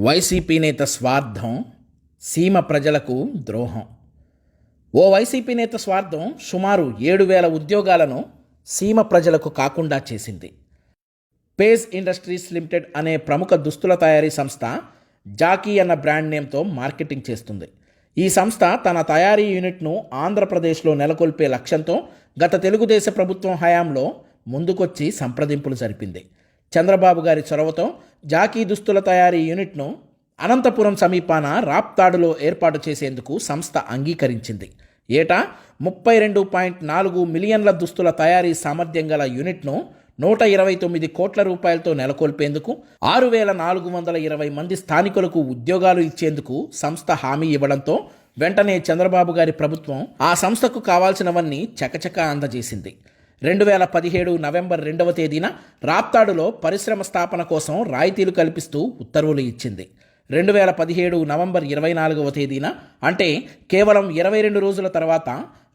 YCP నేత స్వార్థం సీమ ప్రజలకు ద్రోహం. ఓ వైసీపీ నేత స్వార్థం సుమారు ఏడు వేల ఉద్యోగాలను సీమ ప్రజలకు కాకుండా చేసింది. పేజ్ ఇండస్ట్రీస్ లిమిటెడ్ అనే ప్రముఖ దుస్తుల తయారీ సంస్థ జాకీ అన్న బ్రాండ్ నేమ్తో మార్కెటింగ్ చేస్తుంది. ఈ సంస్థ తన తయారీ యూనిట్ను ఆంధ్రప్రదేశ్లో నెలకొల్పే లక్ష్యంతో గత తెలుగుదేశ ప్రభుత్వం హయాంలో ముందుకొచ్చి సంప్రదింపులు జరిపింది. చంద్రబాబు గారి చొరవతో జాకీ దుస్తుల తయారీ యూనిట్ను అనంతపురం సమీపాన రాప్తాడులో ఏర్పాటు చేసేందుకు సంస్థ అంగీకరించింది. ఏటా ముప్పై రెండు పాయింట్ నాలుగు మిలియన్ల దుస్తుల తయారీ సామర్థ్యం గల యూనిట్ను నూట ఇరవై తొమ్మిది కోట్ల రూపాయలతో నెలకొల్పేందుకు ఆరు వేల నాలుగు వందల ఇరవై మంది స్థానికులకు ఉద్యోగాలు ఇచ్చేందుకు సంస్థ హామీ ఇవ్వడంతో వెంటనే చంద్రబాబు గారి ప్రభుత్వం ఆ సంస్థకు కావాల్సినవన్నీ చకచకా అందజేసింది. రెండు వేల పదిహేడు నవంబర్ రెండవ తేదీన రాప్తాడులో పరిశ్రమ స్థాపన కోసం రాయితీలు కల్పిస్తూ ఉత్తర్వులు ఇచ్చింది. రెండు వేల పదిహేడు నవంబర్ ఇరవై నాలుగవ తేదీన అంటే కేవలం ఇరవై రెండు రోజుల తర్వాత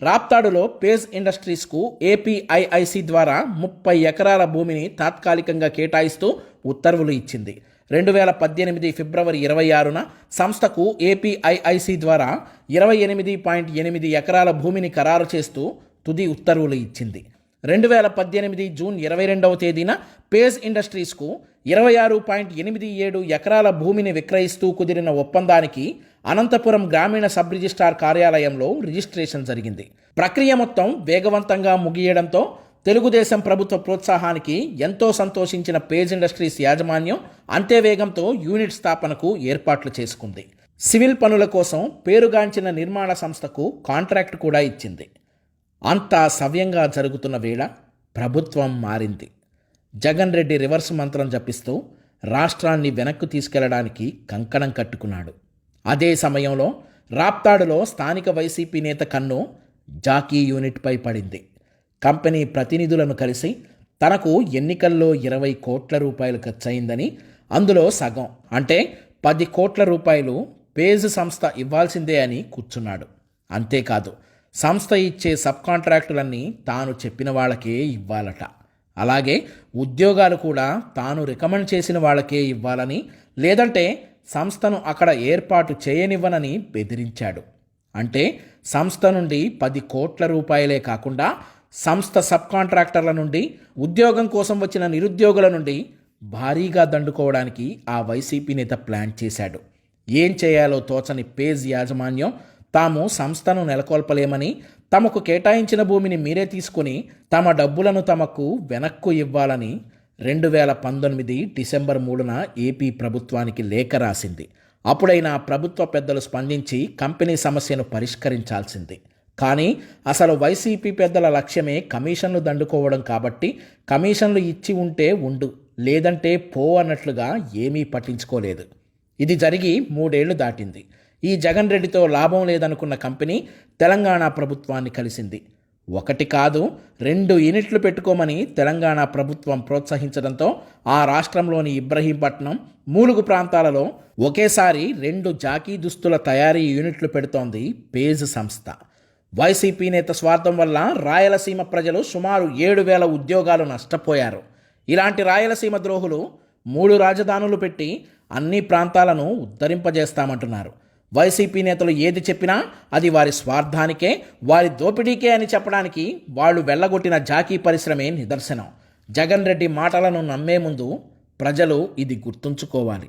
రాప్తాడులో పేజ్ ఇండస్ట్రీస్కు ఏపీఐఐసి ద్వారా ముప్పై ఎకరాల భూమిని తాత్కాలికంగా కేటాయిస్తూ ఉత్తర్వులు ఇచ్చింది. రెండు వేల పద్దెనిమిది ఫిబ్రవరి ఇరవై ఆరున సంస్థకు ఏపీఐఐసి ద్వారా ఇరవై ఎనిమిది పాయింట్ ఎనిమిది ఎకరాల భూమిని ఖరారు చేస్తూ తుది ఉత్తర్వులు ఇచ్చింది. రెండు వేల పద్దెనిమిది జూన్ ఇరవై రెండవ తేదీన పేజ్ ఇండస్ట్రీస్కు ఇరవై ఆరు పాయింట్ ఎనిమిది ఏడు ఎకరాల భూమిని విక్రయిస్తూ కుదిరిన ఒప్పందానికి అనంతపురం గ్రామీణ సబ్ రిజిస్ట్రార్ కార్యాలయంలో రిజిస్ట్రేషన్ జరిగింది. ప్రక్రియ మొత్తం వేగవంతంగా ముగియడంతో తెలుగుదేశం ప్రభుత్వ ప్రోత్సాహానికి ఎంతో సంతోషించిన పేజ్ ఇండస్ట్రీస్ యాజమాన్యం అంతే వేగంతో యూనిట్ స్థాపనకు ఏర్పాట్లు చేసుకుంది. సివిల్ పనుల కోసం పేరుగాంచిన నిర్మాణ సంస్థకు కాంట్రాక్ట్ కూడా ఇచ్చింది. అంతా సవ్యంగా జరుగుతున్న వేళ ప్రభుత్వం మారింది. జగన్ రెడ్డి రివర్స్ మంత్రం జపిస్తూ రాష్ట్రాన్ని వెనక్కు తీసుకెళ్ళడానికి కంకణం కట్టుకున్నాడు. అదే సమయంలో రాప్తాడులో స్థానిక వైసీపీ నేత కన్ను జాకీ యూనిట్పై పడింది. కంపెనీ ప్రతినిధులను కలిసి తనకు ఎన్నికల్లో ఇరవై కోట్ల రూపాయలు ఖర్చయిందని అందులో సగం అంటే పది కోట్ల రూపాయలు పేజ్ సంస్థ ఇవ్వాల్సిందే అని కూర్చున్నాడు. అంతేకాదు సంస్థ ఇచ్చే సబ్ కాంట్రాక్టులన్నీ తాను చెప్పిన వాళ్ళకే ఇవ్వాలట. అలాగే ఉద్యోగాలు కూడా తాను రికమెండ్ చేసిన వాళ్ళకే ఇవ్వాలని లేదంటే సంస్థను అక్కడ ఏర్పాటు చేయనివ్వనని బెదిరించాడు. అంటే సంస్థ నుండి పది కోట్ల రూపాయలే కాకుండా సంస్థ సబ్ కాంట్రాక్టర్ల నుండి ఉద్యోగం కోసం వచ్చిన నిరుద్యోగుల నుండి భారీగా దండుకోవడానికి ఆ వైసీపీ నేత ప్లాన్ చేశాడు. ఏం చేయాలో తోచని పేజ్ యాజమాన్యం తాము సంస్థను నెలకొల్పలేమని తమకు కేటాయించిన భూమిని మీరే తీసుకుని తమ డబ్బులను తమకు వెనక్కు ఇవ్వాలని రెండు వేల పంతొమ్మిది డిసెంబర్ మూడున ఏపీ ప్రభుత్వానికి లేఖ రాసింది. అప్పుడైనా ప్రభుత్వ పెద్దలు స్పందించి కంపెనీ సమస్యను పరిష్కరించాల్సింది. కానీ అసలు వైసీపీ పెద్దల లక్ష్యమే కమిషన్లు దండుకోవడం కాబట్టి కమిషన్లు ఇచ్చి ఉంటే ఉండు లేదంటే పో అన్నట్లుగా ఏమీ పట్టించుకోలేదు. ఇది జరిగి మూడేళ్ళు దాటింది. ఈ జగన్ రెడ్డితో లాభం లేదనుకున్న కంపెనీ తెలంగాణ ప్రభుత్వాన్ని కలిసింది. ఒకటి కాదు రెండు యూనిట్లు పెట్టుకోమని తెలంగాణ ప్రభుత్వం ప్రోత్సహించడంతో ఆ రాష్ట్రంలోని ఇబ్రహీంపట్నం మూలుగు ప్రాంతాలలో ఒకేసారి రెండు జాకీ దుస్తుల తయారీ యూనిట్లు పెడుతోంది పేజ్ సంస్థ. వైసీపీ నేత స్వార్థం వల్ల రాయలసీమ ప్రజలు సుమారు ఏడు వేల ఉద్యోగాలు నష్టపోయారు. ఇలాంటి రాయలసీమ ద్రోహులు మూడు రాజధానులు పెట్టి అన్ని ప్రాంతాలను ఉద్ధరింపజేస్తామంటున్నారు. వైసీపీ నేతలు ఏది చెప్పినా అది వారి స్వార్థానికే వారి దోపిడీకే అని చెప్పడానికి వాళ్ళు వెళ్ళగొట్టిన జాకీ పరిశ్రమే నిదర్శనం. జగన్ రెడ్డి మాటలను నమ్మే ముందు ప్రజలు ఇది గుర్తుంచుకోవాలి.